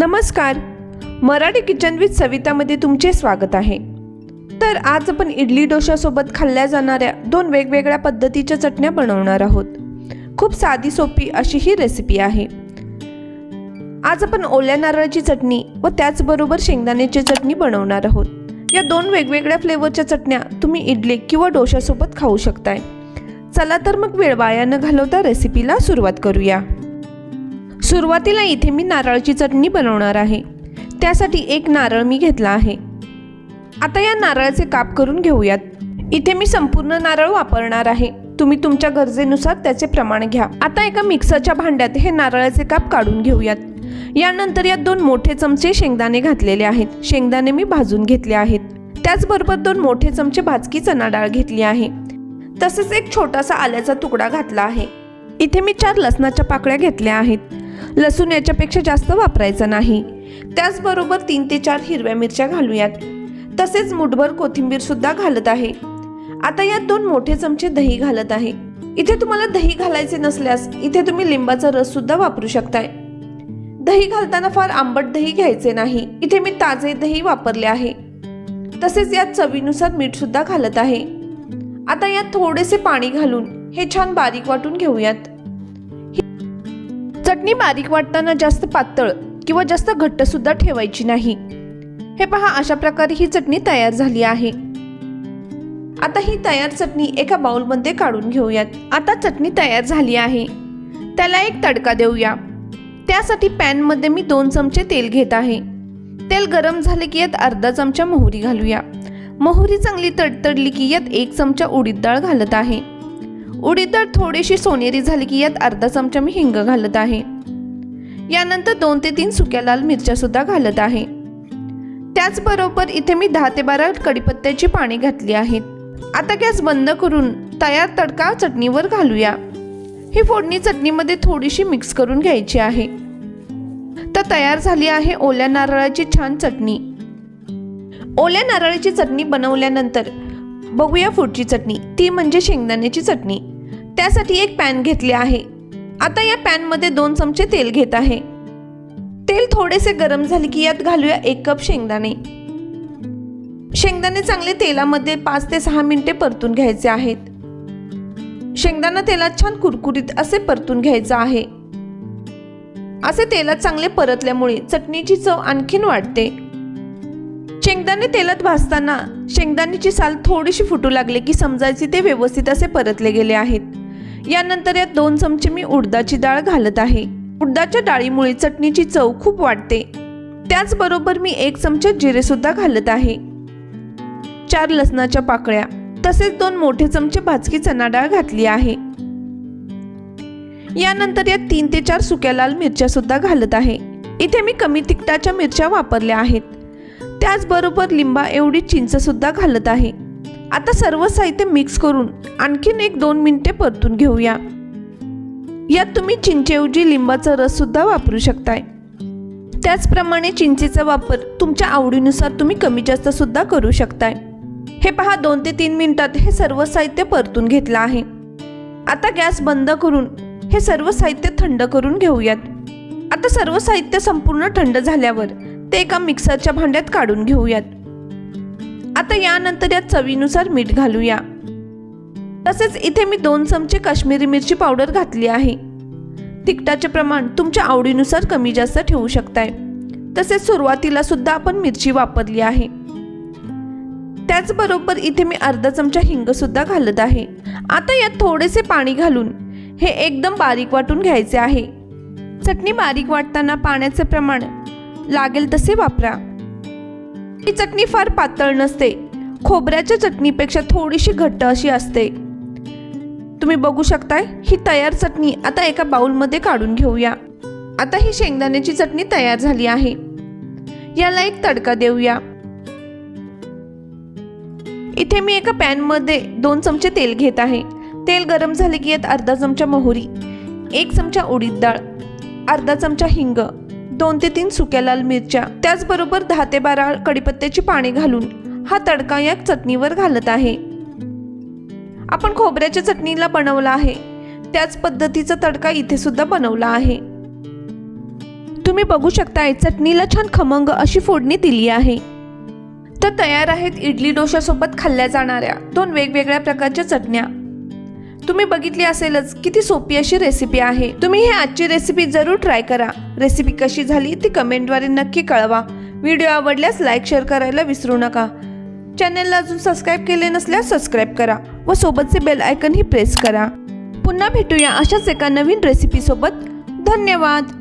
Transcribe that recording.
नमस्कार. Marathi kitchen with सवितामध्ये तुमचे स्वागत आहे. तर आज आपण इडली डोशासोबत खाल्ल्या जाणाऱ्या दोन वेगवेगळ्या पद्धतीच्या चटण्या बनवणार आहोत. खूप साधी सोपी अशी ही रेसिपी आहे. आज आपण ओल्या नारळाची चटणी व त्याचबरोबर शेंगदाण्याची चटणी बनवणार आहोत. या दोन वेगवेगळ्या फ्लेवरच्या चटण्या तुम्ही इडली किंवा डोशासोबत खाऊ शकताय. चला तर मग वेळ वाया न घालवता रेसिपीला सुरुवात करूया. सुरुवातीला इथे मी नारळाची चटणी बनवणार आहे. त्यासाठी एक नारळ मी घेतला आहे. आता या नारळाचे काप करून घेऊयात. इथे मी संपूर्ण नारळ वापरणार आहे. तुम्ही तुमच्या गरजेनुसार त्याचे प्रमाण घ्या. आता एका मिक्सरच्या भांड्यात हे नारळाचे काप काढून घेऊयात. यानंतर यात दोन मोठे चमचे शेंगदाणे घातलेले आहेत. शेंगदाणे मी भाजून घेतले आहेत. त्याचबरोबर दोन मोठे चमचे भाजकी चणा डाळ घेतली आहे. तसेच एक छोटासा आल्याचा तुकडा घातला आहे. इथे मी चार लसणाच्या पाकळ्या घेतल्या आहेत. लसूण याच्यापेक्षा जास्त वापरायचं नाही. त्याचबरोबर तीन ते चार हिरव्या मिरच्या घालूयात. तसेच मुठभर कोथिंबीर सुद्धा घालत आहे. आता यात दोन मोठे चमचे दही घालत आहे. इथे तुम्हाला दही घालायचे नसल्यास इथे तुम्ही लिंबाचा रस सुद्धा वापरू शकताय. दही घालताना फार आंबट दही घ्यायचे नाही. इथे मी ताजे दही वापरले आहे. तसेच यात चवीनुसार मीठ सुद्धा घालत आहे. आता यात थोडेसे पाणी घालून हे छान बारीक वाटून घेऊयात. चटणी बारीक वाटताना जास्त पातळ किंवा जास्त घट्ट सुद्धा ठेवायची नाही. हे पहा अशा प्रकारे ही चटणी तयार झाली आहे. आता ही तयार चटणी एका बाउलमध्ये काढून घेऊयात. आता चटणी तयार झाली आहे. त्याला एक तडका देऊया. त्यासाठी पॅनमध्ये मी दोन चमचे तेल घेत आहे. तेल गरम झाले की यात अर्धा चमचा मोहरी घालूया. मोहरी चांगली तडतडली की यात एक चमचा उडीद डाळ घालत आहे. उडीद डाळ थोडीशी सोनेरी झाली की यात अर्धा चमचा मी हिंग घालत आहे. यानंतर दोन ते तीन सुक्या लाल मिरच्या सुद्धा घालत आहे. त्याचबरोबर इथे मी दहा ते बारा कडीपत्त्याची पाणी घातली आहेत. आता गॅस बंद करून तयार तडका चटणीवर घालूया. ही फोडणी चटणीमध्ये थोडीशी मिक्स करून घ्यायची आहे. तर तयार झाली आहे ओल्या नारळाची छान चटणी. ओल्या नारळाची चटणी बनवल्यानंतर बघूया पुढची चटणी. ती म्हणजे शेंगदाण्याची चटणी. त्यासाठी एक पॅन घेतले आहे. आता या पॅनमध्ये दोन चमचे तेल घेत आहे. तेल थोडेसे गरम झाले की यात घालूया एक कप शेंगदाणे. शेंगदाणे चांगले तेलामध्ये पाच ते सहा मिनिटे परतून घ्यायचे आहेत. शेंगदाणा तेलात छान कुरकुरीत असे परतून घ्यायचं आहे. असे तेलात चांगले परतल्यामुळे चटणीची चव आणखीन वाढते. शेंगदाणे तेलात भाजताना शेंगदाण्याची साल थोडीशी फुटू लागली की समजायचे ते व्यवस्थित असे परतले गेले आहेत. यानंतर यात दोन चमचे मी उडदाची डाळ घालत आहे. उडदाच्या डाळीमुळे चटणीची चव खूप वाढते. त्याचबरोबर मी एक चमचा जिरे सुद्धा घालत आहे. चार लसणाच्या पाकळ्या तसेच दोन मोठे चमचे भाजकी चणा डाळ घातली आहे. यानंतर यात तीन ते चार सुक्या लाल मिरच्या सुद्धा घालत आहे. इथे मी कमी तिखटाच्या मिरच्या वापरल्या आहेत. त्याचबरोबर लिंबा एवढी चिंचसुद्धा घालत आहे. आता सर्व साहित्य मिक्स करून आणखीन एक दोन मिनिटे परतून घेऊया. यात तुम्ही चिंचेऐवजी लिंबाचा रससुद्धा वापरू शकताय. त्याचप्रमाणे चिंचेचा वापर तुमच्या आवडीनुसार तुम्ही कमी जास्त सुद्धा करू शकताय. हे पहा दोन ते तीन मिनिटात हे सर्व साहित्य परतून घेतलं आहे. आता गॅस बंद करून हे सर्व साहित्य थंड करून घेऊयात. आता सर्व साहित्य संपूर्ण थंड झाल्यावर ते एका मिक्सरच्या भांड्यात काढून घेऊयात. आता यानंतर यात चवीनुसार मीठ घालूया. तसेच इथे मी दोन चमचे काश्मीरी मिरची पावडर घातली आहे. तिखटाचे प्रमाण तुमच्या आवडीनुसार कमी जास्त ठेवू शकताय. तसेच सुरुवातीला सुद्धा आपण मिरची वापरली आहे. त्याचबरोबर इथे मी अर्धा चमचा हिंग सुद्धा घालत आहे. आता यात थोडेसे पाणी घालून हे एकदम बारीक वाटून घ्यायचे आहे. चटणी बारीक वाटताना पाण्याचे प्रमाण लागेल तसे वापरा. ही चटणी फार पातळ नसते. खोबऱ्याच्या चटणीपेक्षा थोडीशी घट्ट अशी असते. तुम्ही बघू शकताय ही तयार चटणी आता एका बाउलमध्ये काढून घेऊया. आता ही शेंगदाण्याची चटणी तयार झाली आहे. याला एक तडका देऊया. इथे मी एका पॅनमध्ये दोन चमचे तेल घेत आहे. तेल गरम झाले की यात अर्धा चमचा मोहरी एक चमचा उडीद डाळ अर्धा चमचा हिंग दोन ते तीन सुक्या लाल मिरच्या त्याचबरोबर दहा ते बारा कडीपत्त्याची पाणी घालून हा तडका या चटणीवर घालत आहे. आपण खोबऱ्याच्या चटणीला बनवला आहे. त्याच पद्धतीचा तडका इथे सुद्धा बनवला आहे. तुम्ही बघू शकताय चटणीला छान खमंग अशी फोडणी दिली आहे. तर तयार आहेत इडली डोशासोबत खाल्ल्या जाणाऱ्या दोन वेगवेगळ्या प्रकारच्या चटण्या. तुम्ही बघितली असेलच किती सोपी अशी रेसिपी आहे. तुम्ही ही आजची रेसिपी जरूर ट्राय करा. रेसिपी कशी झाली ती कमेंटद्वारे नक्की कळवा. व्हिडिओ आवडल्यास लाईक शेअर करायला विसरू नका. चॅनलला अजून सबस्क्राईब केले नसल्यास सबस्क्राईब करा व सोबतचे बेल आयकनही प्रेस करा. पुन्हा भेटूया अशाच एका नवीन रेसिपीसोबत धन्यवाद!